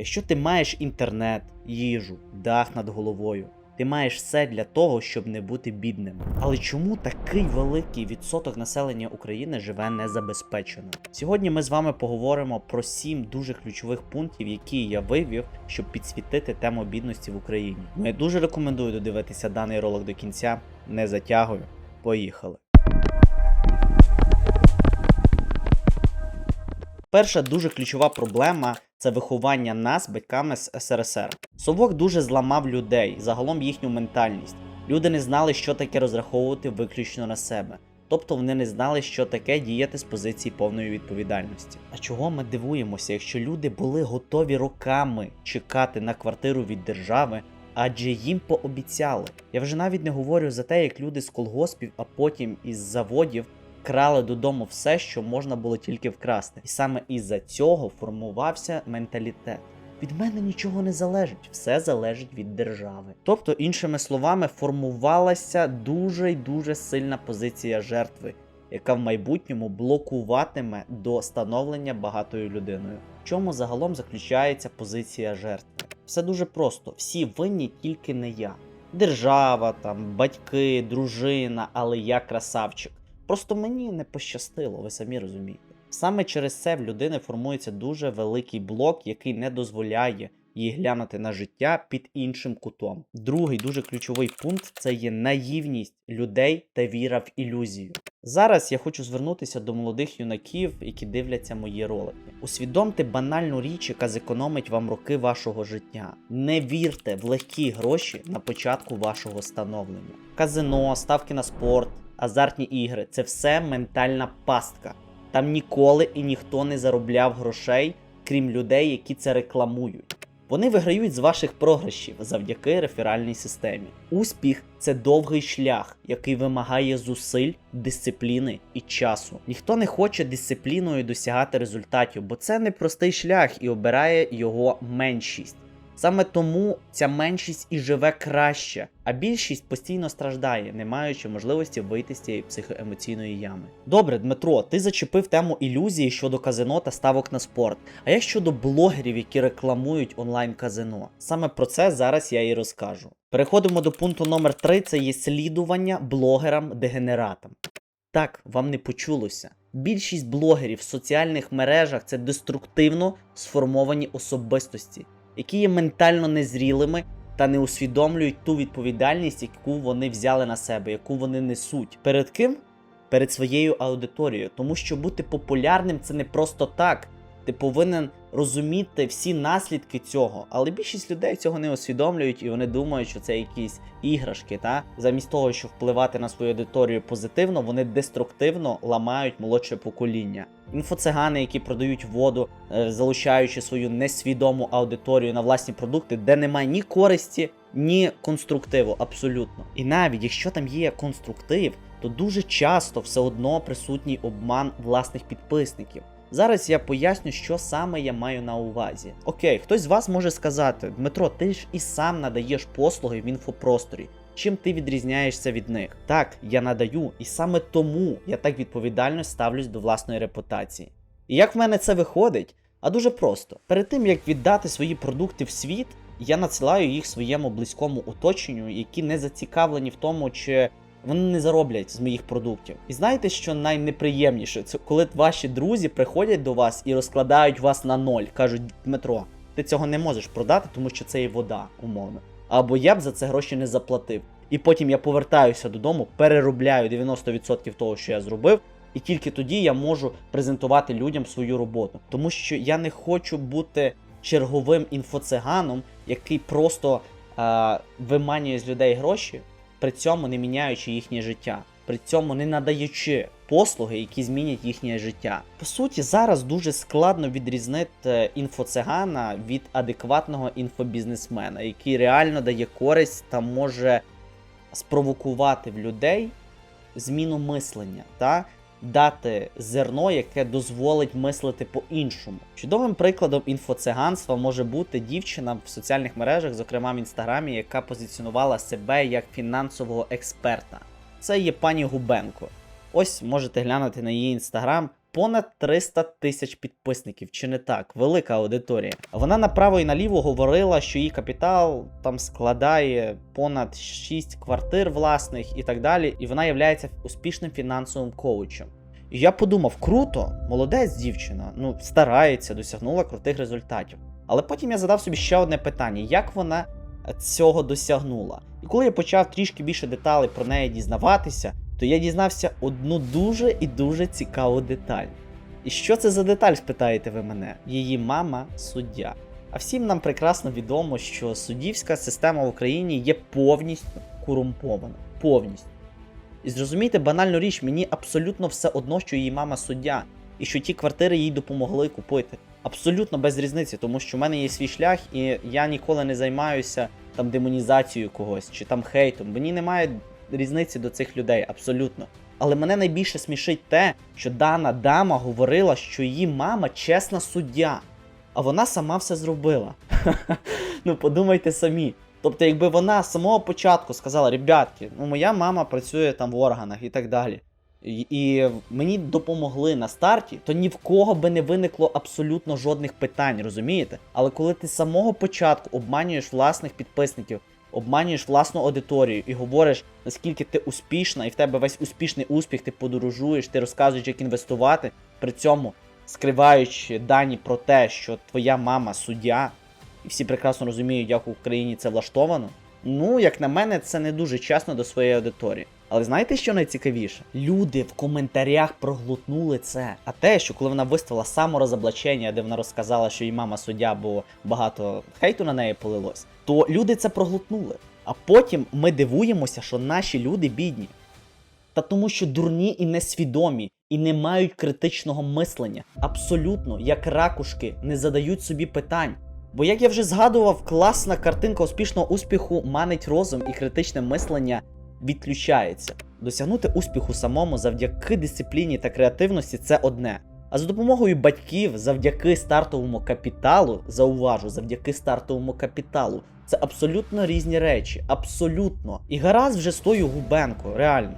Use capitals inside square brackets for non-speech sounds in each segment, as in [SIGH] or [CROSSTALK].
Якщо ти маєш інтернет, їжу, дах над головою, ти маєш все для того, щоб не бути бідним. Але чому такий великий відсоток населення України живе незабезпечено? Сьогодні ми з вами поговоримо про сім дуже ключових пунктів, які я вивів, щоб підсвітити тему бідності в Україні. Ну, я дуже рекомендую додивитися даний ролик до кінця. Не затягую. Поїхали. Перша дуже ключова проблема це виховання нас батьками з СРСР. Совок дуже зламав людей, загалом їхню ментальність. Люди не знали, що таке розраховувати виключно на себе. Тобто вони не знали, що таке діяти з позиції повної відповідальності. А чого ми дивуємося, якщо люди були готові роками чекати на квартиру від держави, адже їм пообіцяли. Я вже навіть не говорю за те, як люди з колгоспів, а потім із заводів крали додому все, що можна було тільки вкрасти. І саме із-за цього формувався менталітет. Від мене нічого не залежить, все залежить від держави. Тобто, іншими словами, формувалася дуже й дуже сильна позиція жертви, яка в майбутньому блокуватиме до становлення багатою людиною. В чому загалом заключається позиція жертви? Все дуже просто: всі винні, тільки не я. Держава, там, батьки, дружина, але я красавчик. Просто мені не пощастило, ви самі розумієте. Саме через це в людини формується дуже великий блок, який не дозволяє їй глянути на життя під іншим кутом. Другий дуже ключовий пункт це є наївність людей та віра в ілюзію. Зараз я хочу звернутися до молодих юнаків, які дивляться мої ролики. Усвідомте банальну річ, яка зекономить вам роки вашого життя. Не вірте в легкі гроші на початку вашого становлення. Казино, ставки на спорт, азартні ігри це все ментальна пастка. Там ніколи і ніхто не заробляв грошей, крім людей, які це рекламують. Вони виграють з ваших програшів завдяки реферальній системі. Успіх це довгий шлях, який вимагає зусиль, дисципліни і часу. Ніхто не хоче дисципліною досягати результатів, бо це не простий шлях і обирає його меншість. Саме тому ця меншість і живе краще, а більшість постійно страждає, не маючи можливості вийти з цієї психоемоційної ями. Добре, Дмитро, ти зачепив тему ілюзії щодо казино та ставок на спорт. А як щодо блогерів, які рекламують онлайн казино? Саме про це зараз я і розкажу. Переходимо до пункту номер 3 це є слідування блогерам-дегенератам. Так, вам не почулося. Більшість блогерів в соціальних мережах це деструктивно сформовані особистості, які є ментально незрілими та не усвідомлюють ту відповідальність, яку вони взяли на себе, яку вони несуть. Перед ким? Перед своєю аудиторією. Тому що бути популярним це не просто так. Ти повинен розуміти всі наслідки цього, але більшість людей цього не усвідомлюють і вони думають, що це якісь іграшки. Та замість того, щоб впливати на свою аудиторію позитивно, вони деструктивно ламають молодше покоління. Інфоцигани, які продають воду, е, залучаючи свою несвідому аудиторію на власні продукти, де немає ні користі, ні конструктиву, абсолютно. І навіть якщо там є конструктив, то дуже часто все одно присутній обман власних підписників. Зараз я поясню, що саме я маю на увазі. Окей, хтось з вас може сказати: Дмитро, ти ж і сам надаєш послуги в інфопросторі. Чим ти відрізняєшся від них? Так, я надаю, і саме тому я так відповідально ставлюсь до власної репутації. І як в мене це виходить? А дуже просто: перед тим як віддати свої продукти в світ, я надсилаю їх своєму близькому оточенню, які не зацікавлені в тому, чи вони не зароблять з моїх продуктів. І знаєте, що найнеприємніше? Це коли ваші друзі приходять до вас і розкладають вас на ноль. кажуть, Дмитро, ти цього не можеш продати, тому що це є вода, умовно. Або я б за це гроші не заплатив. І потім я повертаюся додому, переробляю 90% того, що я зробив, і тільки тоді я можу презентувати людям свою роботу. Тому що я не хочу бути черговим інфоциганом, який просто е, виманює з людей гроші, при цьому не міняючи їхнє життя, при цьому не надаючи послуги, які змінять їхнє життя. По суті, зараз дуже складно відрізнити інфоцигана від адекватного інфобізнесмена, який реально дає користь та може спровокувати в людей зміну мислення та дати зерно, яке дозволить мислити по-іншому. Чудовим прикладом інфоциганства може бути дівчина в соціальних мережах, зокрема в інстаграмі, яка позиціонувала себе як фінансового експерта. Це є пані Губенко. Ось можете глянути на її інстаграм. Понад 300 тисяч підписників, чи не так? Велика аудиторія. Вона направо і наліво говорила, що її капітал там складає понад 6 квартир власних і так далі. І вона є успішним фінансовим коучем. І я подумав, круто, молодець дівчина, ну старається, досягнула крутих результатів. Але потім я задав собі ще одне питання: як вона цього досягнула? І коли я почав трішки більше деталей про неї дізнаватися, то я дізнався одну дуже і дуже цікаву деталь. І що це за деталь, спитаєте ви мене? Її мама суддя. А всім нам прекрасно відомо, що суддівська система в Україні є повністю корумпована. Повністю. І зрозумійте банальну річ, мені абсолютно все одно, що її мама суддя, і що ті квартири їй допомогли купити. Абсолютно без різниці, тому що в мене є свій шлях, і я ніколи не займаюся там демонізацією когось чи там хейтом. Мені немає різниці до цих людей, абсолютно. Але мене найбільше смішить те, що дана дама говорила, що її мама чесна суддя, а вона сама все зробила. [LAUGHS] ну подумайте самі. Тобто, якби вона з самого початку сказала, ребятки, ну моя мама працює там в органах і так далі. І, мені допомогли на старті, то ні в кого би не виникло абсолютно жодних питань, розумієте? Але коли ти з самого початку обманюєш власних підписників, обманюєш власну аудиторію і говориш, наскільки ти успішна, і в тебе весь успішний успіх, ти подорожуєш, ти розказуєш, як інвестувати, при цьому скриваючи дані про те, що твоя мама суддя, і всі прекрасно розуміють, як в Україні це влаштовано. Ну, як на мене, це не дуже чесно до своєї аудиторії. Але знаєте, що найцікавіше? Люди в коментарях проглотнули це. А те, що коли вона виставила саморозоблачення, де вона розказала, що її мама суддя, бо багато хейту на неї полилось, то люди це проглотнули. А потім ми дивуємося, що наші люди бідні. Та тому, що дурні і несвідомі, і не мають критичного мислення. Абсолютно, як ракушки, не задають собі питань. Бо, як я вже згадував, класна картинка успішного успіху манить розум і критичне мислення відключається. Досягнути успіху самому завдяки дисципліні та креативності це одне. А за допомогою батьків, завдяки стартовому капіталу, зауважу, завдяки стартовому капіталу, це абсолютно різні речі. Абсолютно. І гаразд вже стою губенко, реально.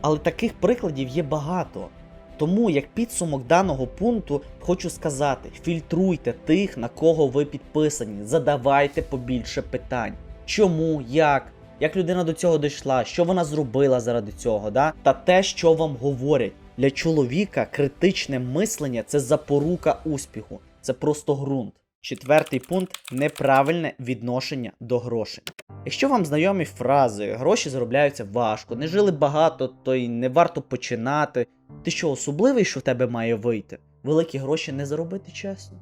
Але таких прикладів є багато. Тому, як підсумок даного пункту, хочу сказати: фільтруйте тих, на кого ви підписані, задавайте побільше питань. Чому, як, як людина до цього дійшла, що вона зробила заради цього, да? та те, що вам говорять. Для чоловіка критичне мислення це запорука успіху, це просто ґрунт. Четвертий пункт неправильне відношення до грошей. Якщо вам знайомі фрази, гроші заробляються важко, не жили багато, то й не варто починати. Ти що, особливий, що в тебе має вийти? Великі гроші не заробити чесно.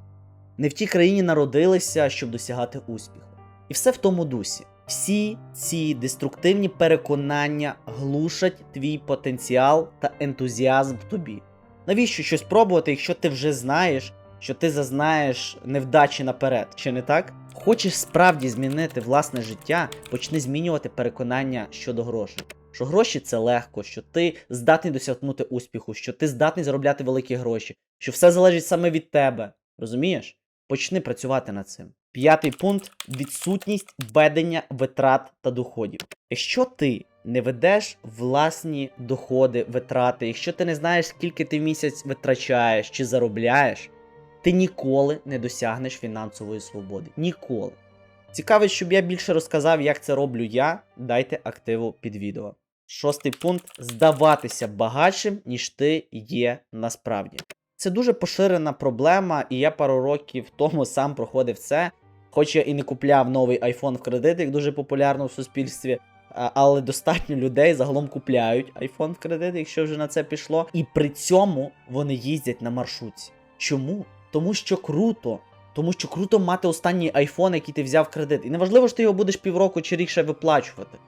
Не в тій країні народилися, щоб досягати успіху. І все в тому дусі. Всі ці деструктивні переконання глушать твій потенціал та ентузіазм в тобі. Навіщо щось пробувати, якщо ти вже знаєш, що ти зазнаєш невдачі наперед, чи не так? Хочеш справді змінити власне життя, почни змінювати переконання щодо грошей. Що гроші це легко, що ти здатний досягнути успіху, що ти здатний заробляти великі гроші, що все залежить саме від тебе. Розумієш? Почни працювати над цим. П'ятий пункт відсутність ведення витрат та доходів. Якщо ти не ведеш власні доходи, витрати, якщо ти не знаєш, скільки ти в місяць витрачаєш чи заробляєш, ти ніколи не досягнеш фінансової свободи. Ніколи. Цікаво, щоб я більше розказав, як це роблю я. Дайте активу під відео. Шостий пункт здаватися багатшим, ніж ти є насправді. Це дуже поширена проблема, і я пару років тому сам проходив це. Хоч я і не купляв новий iPhone в кредит, як дуже популярно в суспільстві, але достатньо людей загалом купляють iPhone в кредит, якщо вже на це пішло. І при цьому вони їздять на маршрутці. Чому? Тому що круто. Тому що круто мати останній iPhone, який ти взяв в кредит. І неважливо, що ти його будеш півроку чи рік ще виплачувати.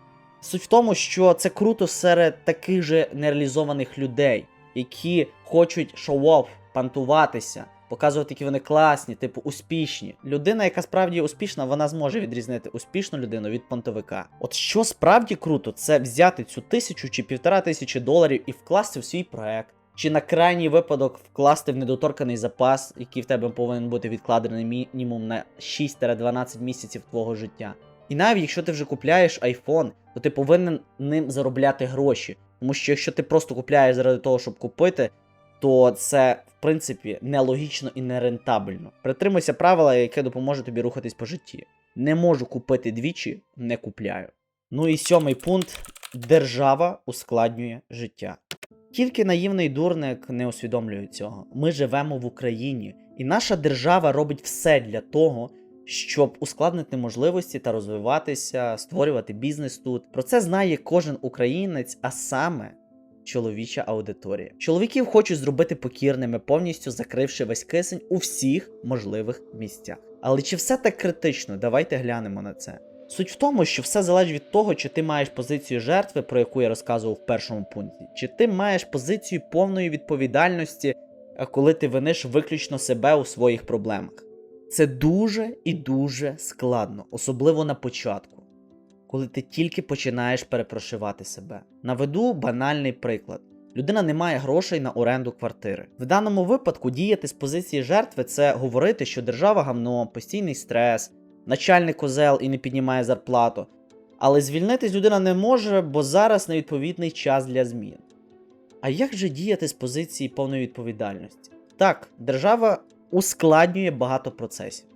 Суть в тому, що це круто серед таких же нереалізованих людей, які хочуть шоу-офф, пантуватися, показувати, які вони класні, типу успішні. Людина, яка справді успішна, вона зможе відрізнити успішну людину від понтовика. От що справді круто, це взяти цю тисячу чи півтора тисячі доларів і вкласти в свій проект. Чи на крайній випадок вкласти в недоторканий запас, який в тебе повинен бути відкладений мінімум на 6-12 місяців твого життя. І навіть якщо ти вже купляєш iPhone, то ти повинен ним заробляти гроші. Тому що якщо ти просто купляєш заради того, щоб купити, то це принципі нелогічно і нерентабельно. Притримуйся правила, яке допоможе тобі рухатись по житті. Не можу купити двічі, не купляю. Ну і сьомий пункт: держава ускладнює життя. Тільки наївний дурник не усвідомлює цього. Ми живемо в Україні, і наша держава робить все для того, щоб ускладнити можливості та розвиватися, створювати бізнес тут. Про це знає кожен українець, а саме чоловіча аудиторія. Чоловіків хочуть зробити покірними, повністю закривши весь кисень у всіх можливих місцях. Але чи все так критично? Давайте глянемо на це. Суть в тому, що все залежить від того, чи ти маєш позицію жертви, про яку я розказував в першому пункті, чи ти маєш позицію повної відповідальності, коли ти виниш виключно себе у своїх проблемах. Це дуже і дуже складно, особливо на початку, коли ти тільки починаєш перепрошивати себе. Наведу банальний приклад. Людина не має грошей на оренду квартири. В даному випадку діяти з позиції жертви це говорити, що держава гамно, постійний стрес, начальник козел і не піднімає зарплату. Але звільнитись людина не може, бо зараз невідповідний час для змін. А як же діяти з позиції повної відповідальності? Так, держава ускладнює багато процесів.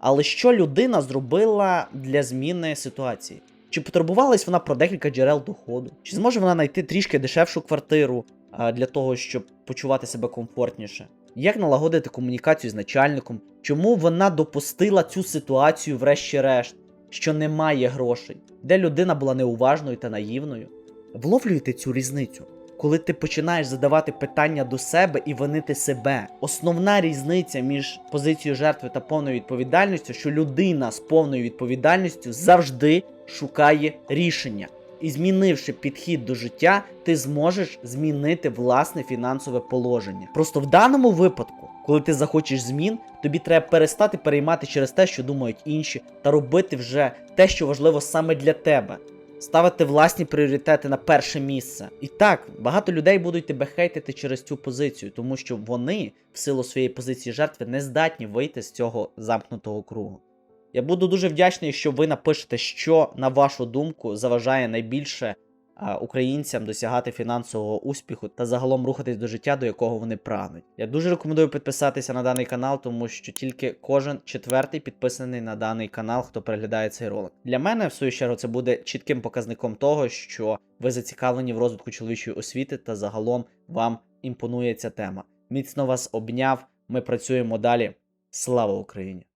Але що людина зробила для зміни ситуації? Чи потурбувалась вона про декілька джерел доходу? Чи зможе вона знайти трішки дешевшу квартиру а, для того, щоб почувати себе комфортніше? Як налагодити комунікацію з начальником? Чому вона допустила цю ситуацію, врешті-решт, що немає грошей, де людина була неуважною та наївною? Вловлюєте цю різницю? Коли ти починаєш задавати питання до себе і винити себе. Основна різниця між позицією жертви та повною відповідальністю, що людина з повною відповідальністю завжди шукає рішення. І змінивши підхід до життя, ти зможеш змінити власне фінансове положення. Просто в даному випадку, коли ти захочеш змін, тобі треба перестати переймати через те, що думають інші, та робити вже те, що важливо саме для тебе. Ставити власні пріоритети на перше місце. І так, багато людей будуть тебе хейтити через цю позицію, тому що вони, в силу своєї позиції жертви, не здатні вийти з цього замкнутого кругу. Я буду дуже вдячний, якщо ви напишете, що, на вашу думку, заважає найбільше українцям досягати фінансового успіху та загалом рухатись до життя, до якого вони прагнуть. Я дуже рекомендую підписатися на даний канал, тому що тільки кожен четвертий підписаний на даний канал, хто переглядає цей ролик. Для мене, в свою чергу, це буде чітким показником того, що ви зацікавлені в розвитку чоловічої освіти та загалом вам імпонує ця тема. Міцно вас обняв. Ми працюємо далі. Слава Україні!